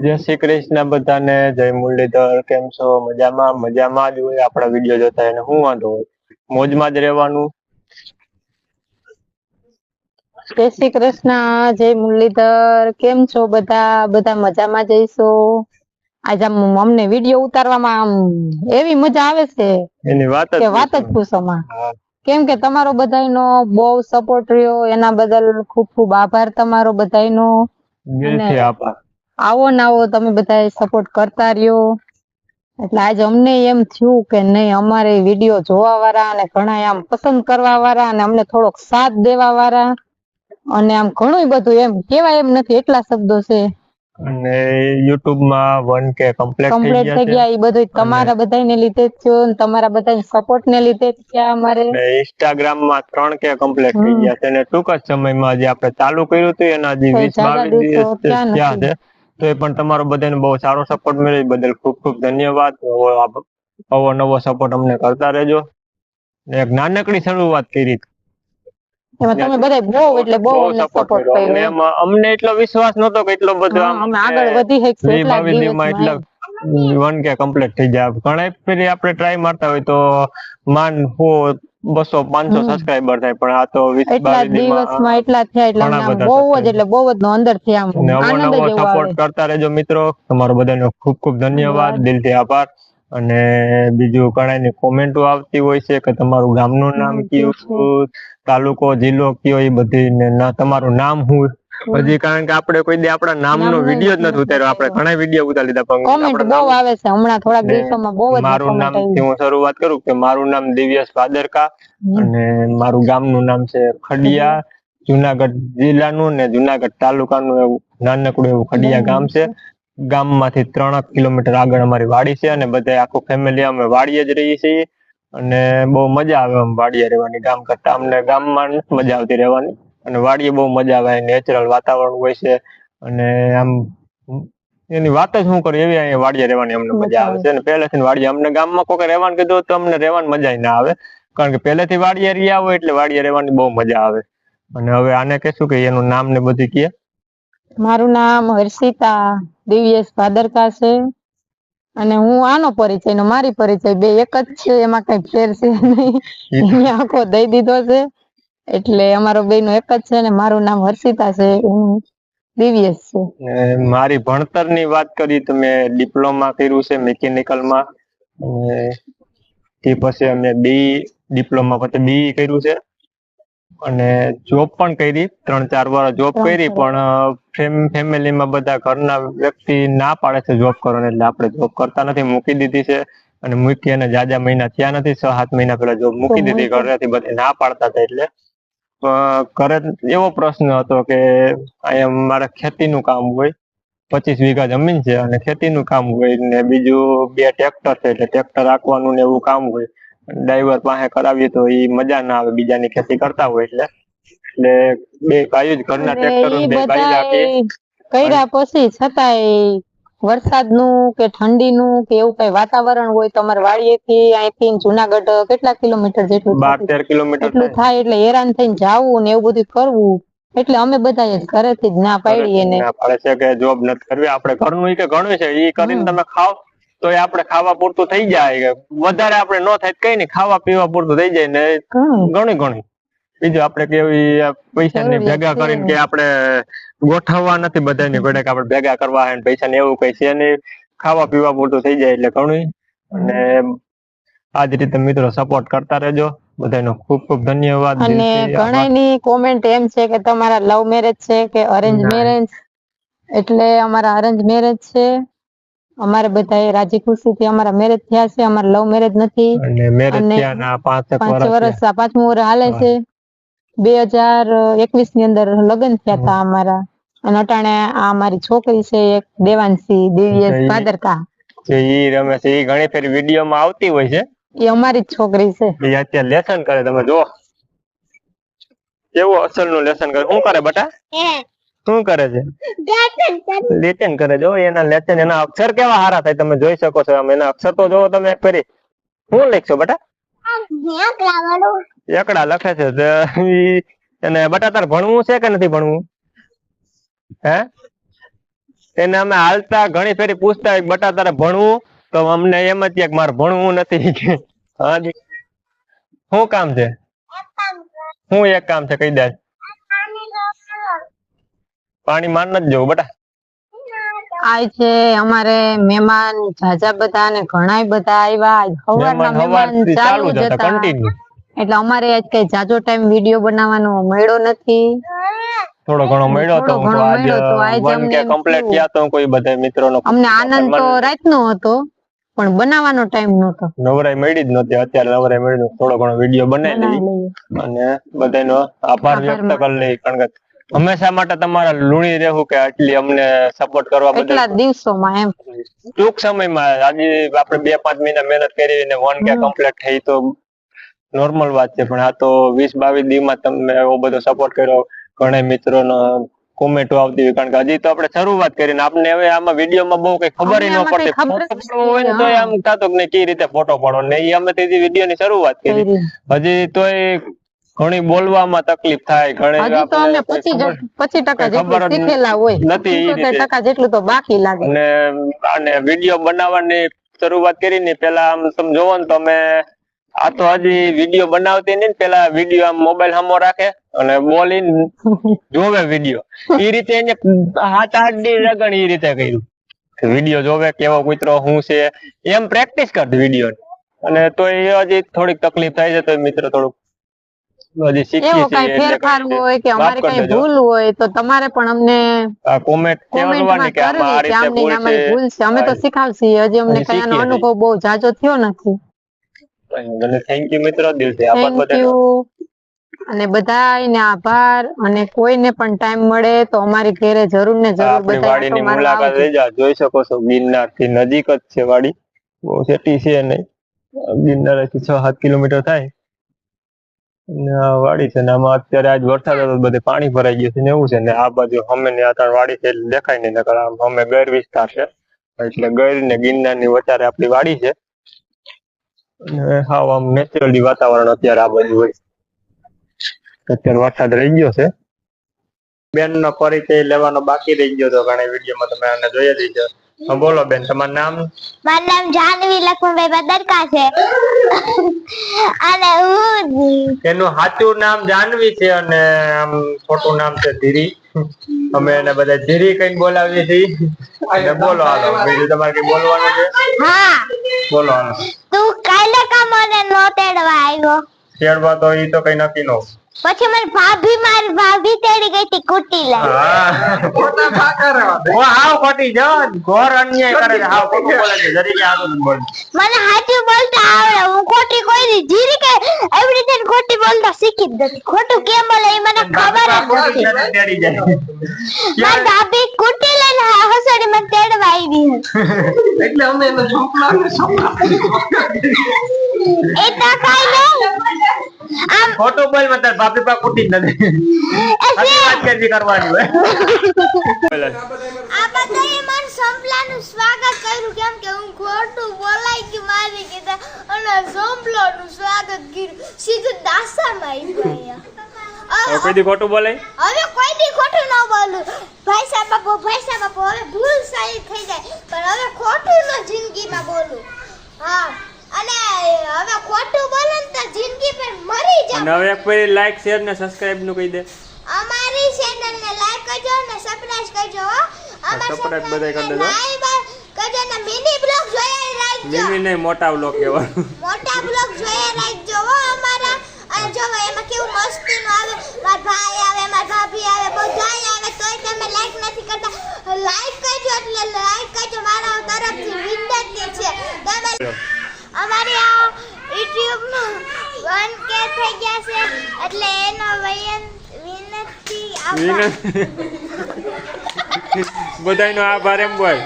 જય શ્રી કૃષ્ણ બધાને જય મુરલીધર કેમ છો? મજામાં? મજામાં જ હોય આપણા વીડિયો જોતા એને શું વાંધો હોય. મોજમાં જ રહેવાનું. જય શ્રી કૃષ્ણ જય મુરલીધર કેમ છો બધા? બધા મજામાં જઈશો? આજે આમ અમને વીડિયો ઉતારવામાં આમ એવી મજા આવે છે એની વાત જ કે વાત જ પૂછોમાં કેમ કે તમારો બધાનો બહુ સપોર્ટ રહ્યો એના બદલ ખૂબ ખૂબ આભાર તમારો બધાનો દિલથી આભાર. આવો ને આવો તમે બધા સપોર્ટ કરતા રહ્યો. એટલે આજે અમને એમ થયું કે નહીં અમારે વીડિયો જોવા વાળા અને ઘણા આમ પસંદ કરવા વાળા અને અમને થોડોક સાથ દેવા વાળા અને આમ ઘણું બધું એમ કેવાય એમ નથી એટલા શબ્દો છે. અને યુટ્યુબમાં વન કે કમ્પ્લીટ થઈ કમ્પ્લીટ થઈ ગયા એ બધું તમારા બધાને લીધે જ થયો અને તમારા બધા સપોર્ટ ને લીધે જ થયા અમારે. ઇન્સ્ટાગ્રામમાં ત્રણ કે કમ્પ્લીટ થઈ ગયા છે. અને ટૂંક જ સમયમાં જે આપણે ચાલુ કર્યું હતું એના જે કઈ વીસ બાવીસ દિવસ થયા થયા છે તો એ પણ તમારો બધાને બહુ સારો સપોર્ટ મળે બદલ ખૂબ ખૂબ ધન્યવાદ. અવો નવો સપોર્ટ અમને કરતા રહેજો. એક નાનકડી શરૂઆત કરી. તમે બધા બહુ એટલે બહુ અમને સપોર્ટ કર્યો. અમને એટલો વિશ્વાસ નતો કે એટલો બધો અમે આગળ વધી શકશું એટલા દિવસમાં દિવસમાં એટલે વન કે કમ્પ્લીટ થઈ જાય. ઘણા ફેરી આપણે ટ્રાય મારતા હોય તો માન હો બસો પાંચસો સબસ્ક્રાઇબર થાય પણ આ તો એટલા દિવસમાં દિવસમાં એટલા થયા એટલે બહુ જ એટલે બહુ જ નો અંદરથી આમ આનંદ જ સપોર્ટ કરતા રહેજો મિત્રો. તમારો બધાનો ખૂબ ખૂબ ધન્યવાદ. દિલથી આભાર. અને બીજું ઘણાની કોમેન્ટો આવતી હોય છે કે તમારું ગામનું નામ નામ કયું તાલુકો જિલ્લો કયો એ બધી ને તમારું નામ શું હજી કારણ કે આપણે કોઈ દી આપણા નામનો વીડિયો જ નથી નથી ઉતાર્યો. આપણે ઘણા વીડિયો ઉતાર લીધા પણ કોમેન્ટ બહુ આવે છે. હમણાં થોડા દિવસોમાં બહુ જ મારું નામથી હું શરૂઆત કરું કે મારું નામ દિવ્યસ ભાદરકા અને મારું ગામનું નામ છે ખડિયા. જુનાગઢ જિલ્લાનું ને જુનાગઢ તાલુકાનું એવું નાનકડું એવું ખડિયા ગામ છે. ગામમાંથી ત્રણ કિલોમીટર આગળ અમારી વાડી છે અને બધા આખું ફેમિલી અમે વાડીએ જ રહીએ છીએ. અને બહુ મજા આવે આમ વાડીએ રહેવાની ગામ કરતા અમને ગામમાં મજા આવતી રહેવાની. અને વાડીએ બહુ મજા આવે નેચરલ વાતાવરણ હોય છે. અને આમ એની વાત જ શું કરું એવી અહીંયા વાડીએ રહેવાની અમને મજા આવે. છે. અને પહેલેથી વાડીએ અમને ગામમાં કોઈ રહેવાનું કીધું તો અમને રહેવાની મજા ના આવે. કારણ કે પહેલેથી વાડીએ રહ્યા હોય એટલે વાડીએ રહેવાની બહુ મજા આવે. અને હવે આને કહેશું કે એનું નામ ને બધું કહે. મારું નામ હર્ષિતા દિવ્યેશ ભાદરકા છે. અને હું આનો પરિચય ને મારી પરિચય બે એક જ છે એમાં કઈ ફેર છે નહીં. આખો દઈ દીધો છે. એટલે અમારો બે નો એક જ છે ને મારું નામ હર્ષિતા છે હું દિવ્યેશ છે. મારી ભણતરની વાત કરી તો મેં ડિપ્લોમા કર્યું છે મિકેનિકલમાં. માં તે પછી અમે બી ડિપ્લોમા પછી બી કર્યું છે. અને જોબ પણ કરી ત્રણ ચાર વાર જોબ કરી પણ ફેમિલીમાં બધા ઘરના વ્યક્તિ ના પાડે છે જોબ કરવાની એટલે આપણે જોબ કરતા નથી મૂકી દીધી છે. અને મૂકી અને જાજા મહિના થયા નથી છ સાત મહિના પેલા જોબ મૂકી દીધી. ઘરેથી બધી ના પાડતા હતા એટલે. ઘરે એવો પ્રશ્ન હતો કે અહીંયા મારે ખેતીનું કામ હોય પચીસ વીઘા જમીન છે અને ખેતીનું કામ હોય ને બીજું બે ટ્રેક્ટર છે એટલે ટ્રેક્ટર રાખવાનું ને એવું કામ હોય ડ્રાઈવર પાસે કરાવીએ તો એ મજા ના આવે બીજાની ખેતી કરતા હોય એટલે. એટલે બે ગાયો જ ઘરના ટ્રેક્ટર બે ગાય રાખી કર્યા પછી છતાંય વરસાદનું કે ઠંડીનું કે એવું કઈ વાતાવરણ હોય તમારે વાડીએથી અહીંથી જુનાગઢ કેટલા કિલોમીટર જેટલું બાર થાય? તેર કિલોમીટર એટલું થાય. એટલે હેરાન થઈને જાવું ને એવું બધું કરવું. એટલે અમે બધા ઘરેથી જ ના પાડીએ ને. પાડે છે કે જોબ નથી કરવી. આપણે ઘરનું કે ઘણું છે. એ કરીને. તમે ખાવ તો એ આપણે ખાવા પૂરતું થઈ જાય. વધારે આપણે ન થાય કઈ નહીં. ખાવા પીવા પૂરતું થઈ જાય ને ઘણી ઘણી બીજું આપણે કેવી પૈસા ભેગા કરીને કે આપણે ગોઠવવા નથી બધાને ઘડે કે આપણે ભેગા કરવા હે પૈસા ને એવું કઈ છે નહીં. ખાવા પીવા પૂરતું થઈ જાય એટલે ઘણું અને આ જ રીતે મિત્રો સપોર્ટ કરતા રહેજો. બધાનો ખૂબ ખૂબ ધન્યવાદ. અને ઘણાની કોમેન્ટ એમ છે કે તમારા લવ મેરેજ છે કે અરેન્જ મેરેજ એટલે અમારા અરેન્જ મેરેજ છે. અમારે બધા રાજી ખુશીથી અમારા મેરેજ થયા છે. અમારા લવ મેરેજ નથી. અને મેરેજ થયા ના પાંચ વર્ષ પાંચમું વર્ષ હાલે છે. બે હજાર એકવીસની અંદર લગ્ન થયા હતા અમારા. અને અટાણે આ મારી છોકરી છે એક દેવાંશી દિવ્યેશ ભાદરકા જે ઈ રમે છે. ઈ ઘણી ફેર વીડિયો માં આવતી હોય છે. એ અમારી જ છોકરી છે. એ અત્યારે લેસન કરે. તમે જો કેવું અસલનું લેસન કરે. શું કરે બટા? શું કરે છે? લેસન કરે. જો એના લેસન એના અક્ષર કેવા સારા થાય તમે જોઈ શકો છો. આમ એના અક્ષર તો જોવો તમે ફરી ફેરી. શું લખશો બટા? એકડા લખે છે તો ઈ એને બટા ભણવું છે કે નથી ભણવું? હે? એને અમે હાલતા ઘણી ફેરી પૂછતા હોય, ભણવું? તો અમને એમ જ કે મારે ભણવું નથી કે હાજી. શું કામ છે? શું એક કામ છે કહી દે. પાણી માન નથી જવું બટા. આય છે અમારે મહેમાન જાજા બધા ને ઘણાય બધા આવ્યા. આજ સવારના મહેમાન ચાલુ જ જ હતા. કન્ટિન્યુ એટલે અમારે આજ કઈ જાજો ટાઈમ વીડિયો બનાવવાનો મળ્યો નથી. થોડો ઘણો મળ્યો તો આજે વન કે કમ્પ્લીટ થયા તો કોઈ બધા મિત્રોનો અમને આનંદ તો રાતનો હતો પણ બનાવવાનો ટાઈમ નહોતો. નવરાઈ મળી જ નહોતી. અત્યારે નવરાઈ મળી થોડો ઘણો વીડિયો બનાવી લઈ અને બધાનો આભાર વ્યક્ત કરી લઈ કારણ કે હંમેશા માટે તમારા લુણી રહેવું કે આટલી અમને સપોર્ટ કરવા એટલા બદલ દિવસોમાં એમ. ટૂંક સમયમાં આજે આપણે બે પાંચ મહિના મહેનત કરી અને વન કે. કમ્પ્લીટ થઈ તો નોર્મલ વાત છે પણ આ તો વીસ બાવીસ દિવસમાં તમે એવો બધો સપોર્ટ કર્યો ઘણા મિત્રોનો કોમેન્ટો આવતી હોય કારણ કે હજી તો આપણે શરૂઆત કરીને આપણે હવે આમાં વિડીયોમાં બહુ કઈ ખબર ન પડતી. ફોટો હોય ને નથી, આમ થતો કે કઈ રીતે ફોટો પાડો ને એ અમે તેથી વિડીયોની શરૂઆત કરી. હજી હજી તોય ઘણી બોલવામાં તકલીફ થાય ઘણી હજી તો અમે પચીસ ખબર પચીસ ટકા કઈ ખબર જેટલું શીખેલા હોય નથી એ. ટકા જેટલું તો બાકી લાગે. અને અને વીડિયો બનાવવાની શરૂઆત કરી ને પેલા આમ તમે જોવો ને તો અમે આ તો હજી વીડિયો બનાવતી નહીં પેલા વીડિયો આમ મોબાઈલ સામો રાખે અને બોલી જોવે વીડિયો એ રીતે એને હાથ આઠ દી રગણ એ રીતે કર્યું વીડિયો જોવે કેવો કૂતરો શું છે એમ પ્રેક્ટિસ કરતી વીડિયો અને તો એ હજી થોડીક તકલીફ થાય છે તો મિત્રો થોડુંક હજી શીખીએ છીએ કઈ ફેરફાર હોય કે અમારે કઈ. ભૂલ હોય તો તમારે પણ અમને કોમેન્ટ કહેવાની કે આ રીતે ભૂલ છે અમે તો. શીખાવશી હજી અમને છીએ. અનુભવ બહુ જાજો થયો નથી અને થેન્ક યુ મિત્રો દિલથી આભાર બધાનો. અને બધાને આભાર. અને કોઈને પણ ટાઈમ મળે તો અમારી ઘરે જરૂર ને જરૂર બધા વાડીની મુલાકાત લઈ જાઓ. જોઈ શકો છો ગિરનારથી નજીક જ છે વાડી. બહુ સેટી છે નહીં ગિરનારથી છ સાત કિલોમીટર થાય. વાડી છે ને આમાં અત્યારે આજ વરસાદ હતો બધે પાણી ભરાઈ ગયું છે ને એવું છે. ને આ બાજુ અમે ને આ વાડી છે એટલે દેખાય નહીં. નકર અમે ગૈર વિસ્તાર છે. એટલે ગર ને ગિરનારની વચારે આપણી વાડી છે. અને હાવ આમ નેચરલી વાતાવરણ અત્યારે આ બધું હોય. અત્યારે વરસાદ રહી ગયો છે. બેન નો પરિચય લેવાનો બાકી રહી ગયો તો ઘણા વિડીયોમાં તમે આને જોઈ જ છે હા, બોલો બેન તમારું નામ? મારું નામ જાનવી લક્ષ્મણભાઈ બદરકા છે. અને હું એનું સાચું નામ જાનવી છે અને આમ ખોટું નામ છે ધીરી. અમે એને બધા ધીરી કઈ બોલાવીએ છીએ. અને બોલો હાલો બીજું તમારે કઈ બોલવાનું છે? હા. બોલો હાલો. તું નો તેડવા આવ્યો. તેડવા તો ઈ તો કઈ નક્કી નો. પછી મને ભાભી મારી ભાભી તેડી ગઈ હતી કુટી લઈ ઓ હાવ ખોટી જો ઘોર અન્યાય કરે છે હાવ ખોટું બોલે છે. જરીકે આગળ બોલ મને સાચું બોલતા આવડે. હું ખોટી કોઈ ની જીરી કે એવી રીતે ખોટી બોલતા શીખી જ નથી. ખોટું કેમ બોલે એ મને ખબર જ નથી. મારી ભાભી કુટી લઈને હસડી મને તેડવા આવી એટલે અમે એને ચોપડા ને એ તો કાઈ નહીં આમ ખોટું બોલમાં તાર બાપી પા કુટી ન દે સાચી વાત કરવી કરવાની હોય? આ બધાએ મન સંપલાનું સ્વાગત કર્યું. કેમ કે હું ખોટું બોલાઈ કે મારી કીધા અને સંપલાનું સ્વાગત કર્યું. સીધું દાસામાં આવી ગયા હવે કોઈ દી ખોટું બોલે હવે કોઈ દી ખોટું ન બોલું. ભાઈ સાહેબ બાપુ ભાઈ સાહેબ બાપુ હવે ભૂલ સારી થઈ જાય પણ હવે ખોટું ન જિંદગીમાં બોલું હા અને હવે ખોટું બોલું ને તો જિંદગી પર જાવ એક ફરી લાઈક શેર ને સબસ્ક્રાઇબનું કહી દે. અમારી ચેનલ ને લાઈક કરજો ને સબસ્ક્રાઇબ કરજો હો. અમારી channel બધાય કરી ને દેજો. કરજો ને મિની બ્લોગ જોયા રાખજો. મિની નહીં મોટા બ્લોગ કેવો મોટા બ્લોગ જોયા રાખજો હો અમારા. અને જો એમાં કેવું મસ્તીનું આવે મારા ભાઈ આવે મારા ભાભી આવે બધાય આવે તોય તમે લાઈક નથી કરતા. લાઈક કરજો એટલે લાઈક કરજો. મારા તરફથી વિનંતી છે. તમે અમારી આ યુટ્યુબનું વન કે થઈ ગયા છે એટલે એનો વયન વિનંતી આભાર બધાનો આભાર એમ બોલ.